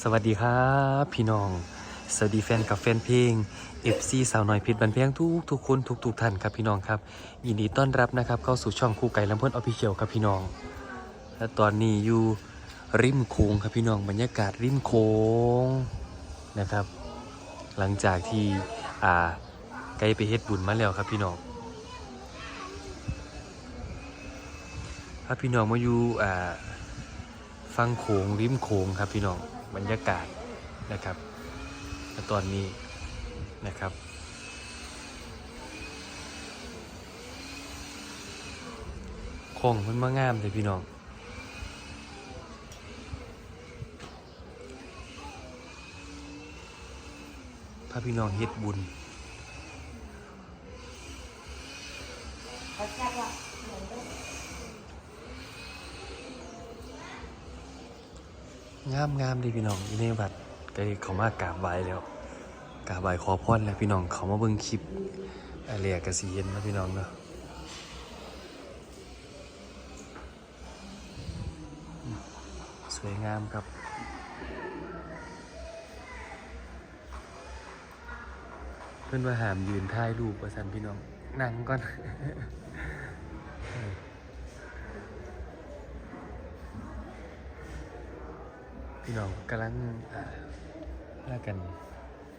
สวัสดีครับ พี่น้อง สวัสดีแฟนกับแฟนเพลง FC สาวน้อยพิษบันเพียงทุกทุกคนทุกทุกท่านครับพี่น้องครับ ยินดีต้อนรับนะครับ เข้าสู่ช่องคู่ไก่ลำเพิ่นออฟฟิเชียลครับพี่น้อง และตอนนี้อยู่ริมโค้งครับพี่น้องบรรยากาศริมโค้งนะครับ หลังจากที่อ่าไกลไปเฮ็ดบุญมาแล้วครับพี่น้องพาพี่น้องมาอยู่อ่าฟังโขงริมโขงครับพี่น้อง บรรยากาศนะครับตอนนี้นะครับโค้งมันมางามเลยพี่น้องพาพี่น้องเฮ็ดบุญ งามงามเลยพี่น้องอยู่ในวัดก็ได้เขามากราบไหว้แล้วกราบไหว้ขอพรแล้วพี่น้องเขามาเบิ่งคลิปอะไรกระสีเย็นนะพี่น้องเนาะสวยงามครับเพื่อนว่าหามยืนถ่ายรูปประสันพี่น้องนั่งก่อน พี่น้องกำลังอ่าพากัน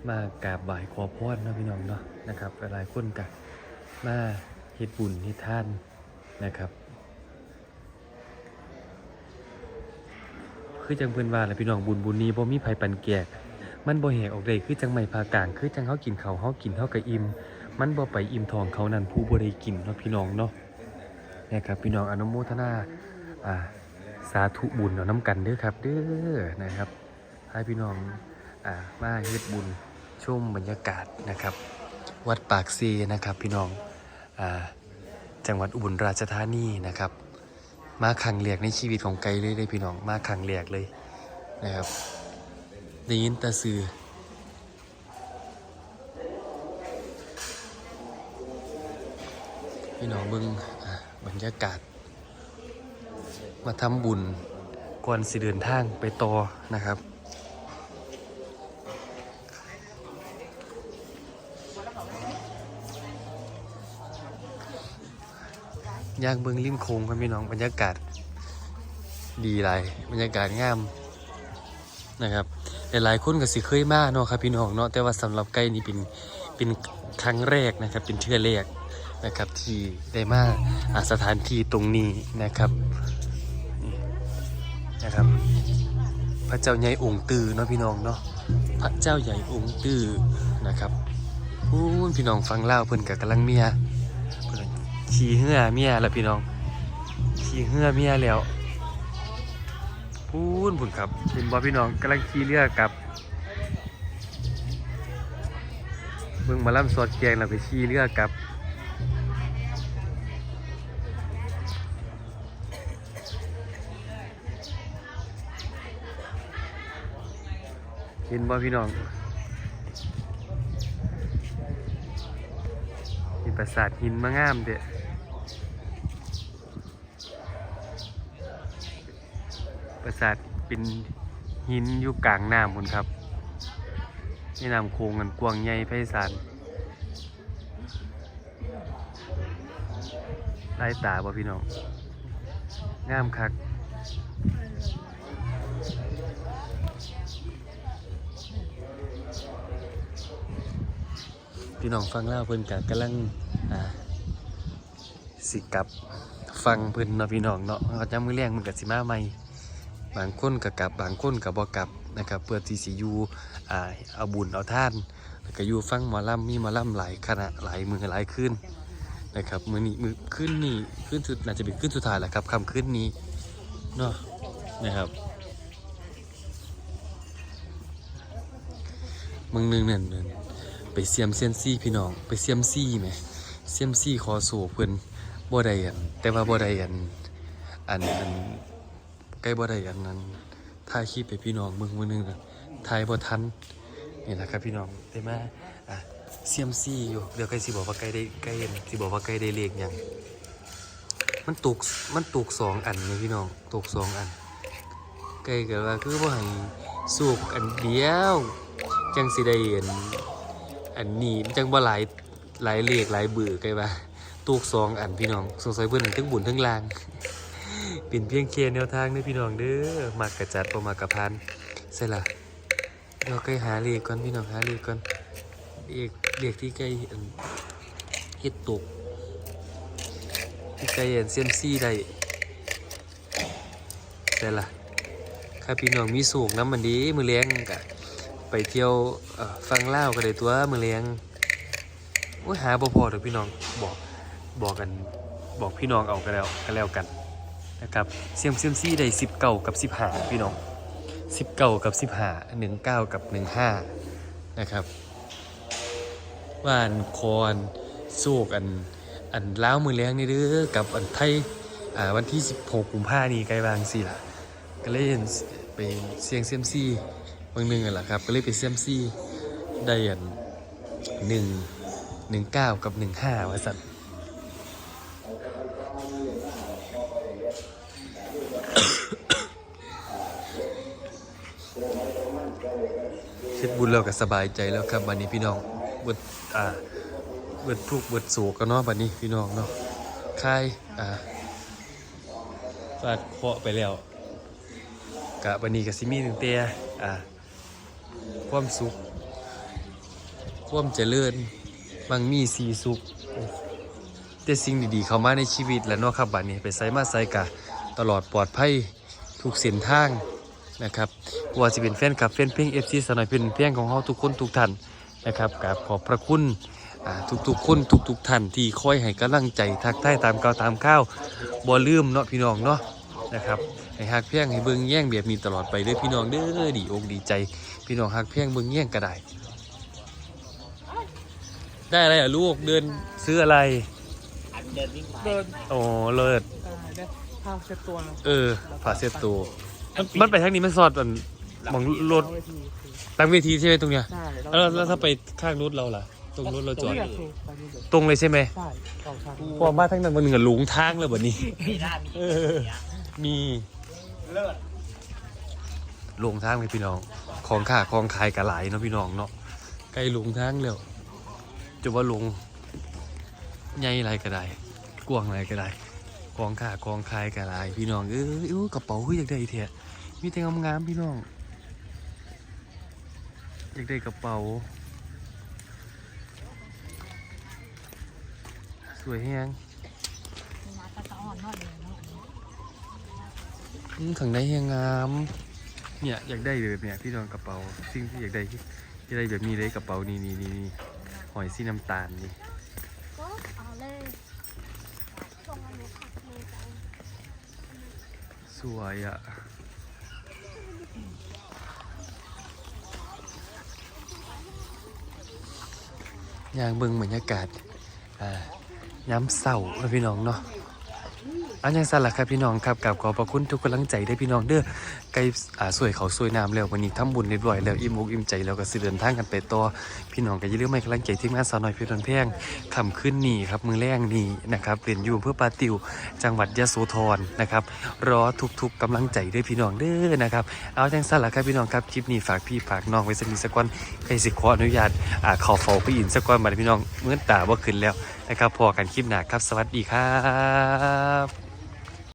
มากราบบ่ายขอพรนะพี่น้องเนาะนะครับหลายคนกันมาเฮ็ดบุญเฮ็ดทานนะครับ คือจังเพิ่นว่าแหละพี่น้องบุญบุญนี้บ่มีไผปันแกกมันบ่แหกออกได้คือจังไม่พากลาง คือจังเฮากินเข้าวเฮากินเฮาก็อิ่มมันบ่ไปอิ่มทองเขานั่นผู้บ่ได้กินเนาะพี่น้องเนาะนะครับพี่น้องอนุโมทนาอ่า สาธุบุญเอาน้ำกันเด้อครับเด้อนะครับให้พี่น้องอ่ามาเฮ็ดบุญชมบรรยากาศนะครับ วัดปากซีนะครับพี่น้องอ่าจังหวัดอุบลราชธานีนะครับ มาครั้งแรกในชีวิตของไกลเลยเลยพี่น้องมาครั้งแรกเลยนะครับได้ยินต่สื่อพี่น้องเบิ่งบรรยากาศ มาทำบุญก่อนสิเดินทางไปต่อนะครับ ย่างเบิ่งริมโคงครับพี่น้องบรรยากาศดีหลายบรรยากาศงามนะครับหลายๆคนก็สิเคยมาเนาะครับพี่น้องเนาะแต่ว่าสำหรับไก่นี่เป็นเป็นครั้งแรกนะครับเป็นเทื่อแรกนะครับที่ได้มาอาสถานที่ตรงนี้นะครับ นะครับ พระเจ้าใหญ่องค์ตือเนาะพี่น้องเนาะพระเจ้าใหญ่องค์ตือนะครับอู้พี่น้องฟังเล่าเพิ่นกับกำลังเมียเพิ่นขี่เหื่อเมียแล้วพี่น้องขี่เหื่อเมียแล้วพูนพุ่นครับเป็นบอพี่น้องกำลังขี่เรือกลับเบิ่งมาล่ำสอดแกงเราไปขี่เรือกลับ ห็นบ่พี่น้องมีปราสาทหินมางามเด้อปราสาทเป็นหินอยู่กลางน้ำคุณครับนี่น้ำโค้งกันกวางใหญ่ไพศาลใต้ตาบ่พี่น้อง งามคัก พี่น้องฟังเล่าวเพิ่นกะกำลังสิกับฟังเพิ่นเนาะพี่น้องเนาะเขาจะมือแรงมันกับสิมาใหม่บางคนก็กลับบางคนก็บ่กลับนะครับเพื่อที่สิอยู่อ่าเอาบุญเอาท่านแล้วก็อยู่ฟังหมอลำมีหมอลำหลายคณะหลายมือหลายคืนนะครับมือนี้มือคืนนี้คืนสุดน่าจะเป็นคืนสุดท้ายแหละครับคำคืนนี้เนาะนะครับมึงหนึงนั่นนั่น ไปเสียมเซียนซี่พี่น้อง ไปเสียมซี่ไหมเสียมซี่คอโซเพิ่นบ่ได้อันแต่ว่าบ่ได้อันอันอันใกล้บ่ได้อันนั้นถ่ายคลิปไปพี่น้องมึงมือนึงนะถ่ายบ่ทันนี่แหละครับพี่น้องได้มาอะเซียมซี่อยู่เดี๋ยวใกล้สิบอกว่าใกล้ได้ใกล้เห็นสิบอกว่าใกล้ได้เลขยังมันตกมันตกสองอันนะพี่น้องตกสองอันไก่ก็ว่าคือบ่ให้สูบอันเดียว จังสิได้อัน อันนี้มันจังบ่หลายหลายเลขหลายเบื่อไก่ว่าตูกสองอันพี่น้องสงสัยเพิ่อนทั้งบุญทั้งลางเป็นเพียงแค่แนวทางเด้อพี่น้องเด้อมักกะจัดบ่มักกะพันใช่ล่ะเดี๋ยวไก่หาเลขก่อนพี่น้องหาเลขก่อนเลขเลขที่ไก่อันเฮ็ดตกที่ไก่อันเซียมซี่ได้ใช่ล่ะถ้าพี่น้องมีสูงน้ำมันดีมือเลี้ยงกะ ไปเที่ยวฟังเล่าวก็ได้ตัวมือเลี้ยงโอ้ยหาบ่พอเดี๋ยวพี่น้องบอกบอกกันบอกพี่น้องเอากันแล้วกันแล้วกันนะครับเซียมเซียมซี่ได้สิบเก้ากับสิบห้าพี่น้องสิบเก้ากับสิบห้าหนึ่งเก้ากับหนึ่งห้านะครับว่านคอนสูกอันอันล้าวมือเลี้ยงนี่เด้อกับอันไทยอ่าวันที่สิบหกกุมภานี่ใกล้บางสิล่ะก็เลยเห็นไปเสียงเซียมซี่ บางหนึ่งแหละครับ ก็เลยไปเซียมซี่ได้อันหนึ่งหนึ่งเก้ากับหนึ่งห้าว่าสัตว์เฮ็ดบุญแล้วก็สบายใจแล้วครับวันนี้พี่น้องเบิดอ่าเบิดทุกเบิดโศกกันเนาะบัดนี้พี่น้องเนาะคลายอ่าฟาดเคาะไปแล้วกะบันนี้กับซิมีตั้งแต่อ่า ความสุข ความเจริญบางมีสีสุขแต่สิ่งดีๆ เข้ามาในชีวิตแล้วเนาะครับบัดนี้ไปใส่มาใส่กะตลอดปลอดภัยทุกเส้นทางนะครับว่าจะเป็นแฟนคลับแฟนเพลง FC สนอยเป็นเพลงของเฮาทุกคนทุกท่านนะครับกับขอบพระคุณทุกๆคนทุกๆท่านที่คอยให้กำลังใจทักทายตามก่าวตามข้าวบ่ลืมเนาะพี่น้องเนาะนะครับ ให้ฮักเพียงให้เบิ่งแย่งแบบนี้ตลอดไปเด้อพี่น้องเด้อดีอกดีใจ พี่น้องฮักเพียงเบิ่งแย่งก็ได้ ได้อะไรอะลูกเดินซื้ออะไรอันเดินวิ่งไปเดินโอ้เลิศเอ่อได้ผ้าเช็ดตัวเออผ่าเสียตัวมันมันไปทางนี้มันสอดมันมองรถเอาไว้ทีคือตั้งเวทีใช่ไหมตรงเนี้ยใช่แล้วแล้วถ้าไปข้างรถเราล่ะ ตรงรถเราจอดนี่แหละคือไปนี่เลยตรงเลยใช่ไหมใช่สองทางเพราะว่าบ้านทั้งนั้นมันเหงนหลงทางเลยแบบนี้มีหน้ามี เลิศลงทางเลยพี่น้อง ของข่าของขายกะหลายเนาะพี่น้องเนาะใกล้ลงทางแล้วจะว่าลงใหญ่ไรก็ได้กว้างไรก็ได้ของข่าของขายกะหลายพี่น้องเอออู้กระเป๋าคืออยากได้เถอะมีแต่งามๆพี่น้องอยากได้กระเป๋า สวยแฮงมีนัดก็จะอ่อนนอยเลย ข้างในแฮงงาม เนี่ยอยากได้แบบเนี่ยพี่น้องกระเป๋าสิ่งที่อยากได้ที่อยากได้แบบนี้เลยกระเป๋านี่นี่นี่นี่หอยสีน้ำตาลนี่ก็เอาเลยส่งอันนี้ค่ะมือจะเอาสวยอะอย่างเบิ่งบรรยากาศอ่าย้ำเศร้านะพี่น้องเนาะ อันยังสั่นล่ะครับพี่น้องครับกับขอบพระคุณทุกกำลังใจได้พี่น้องเด้อไกลอ่าสวยเขาสวยน้ำแล้ววันนี้ทำบุญเรียบร้อยแล้วอิ่มอกอิ่มใจแล้วก็สิเดินทางกันไปต่อพี่น้องก็อย่าลืมให้กำลังใจทีมงานสาวน้อยพี่นแพงคำขึ้นนี่ครับมือแรงนี่นะครับเรียนอยู่เพื่อปาติวจังหวัดยะโสธรนะครับรอทุกๆกำลังใจด้วยพี่น้องเด้อนะครับเอาจังสั้นละครับพี่น้องครับคลิปนี้ฝากพี่ฝากน้องไว้สักนิดสักวันใครสิขออนุญาตอ่าขอเฝ้าพี่อินสักวันมาพี่น้องเมื่อตาบ่ขึ้นแล้วนะครับพอกันคลิปหน้าครับ สวัสดีครับ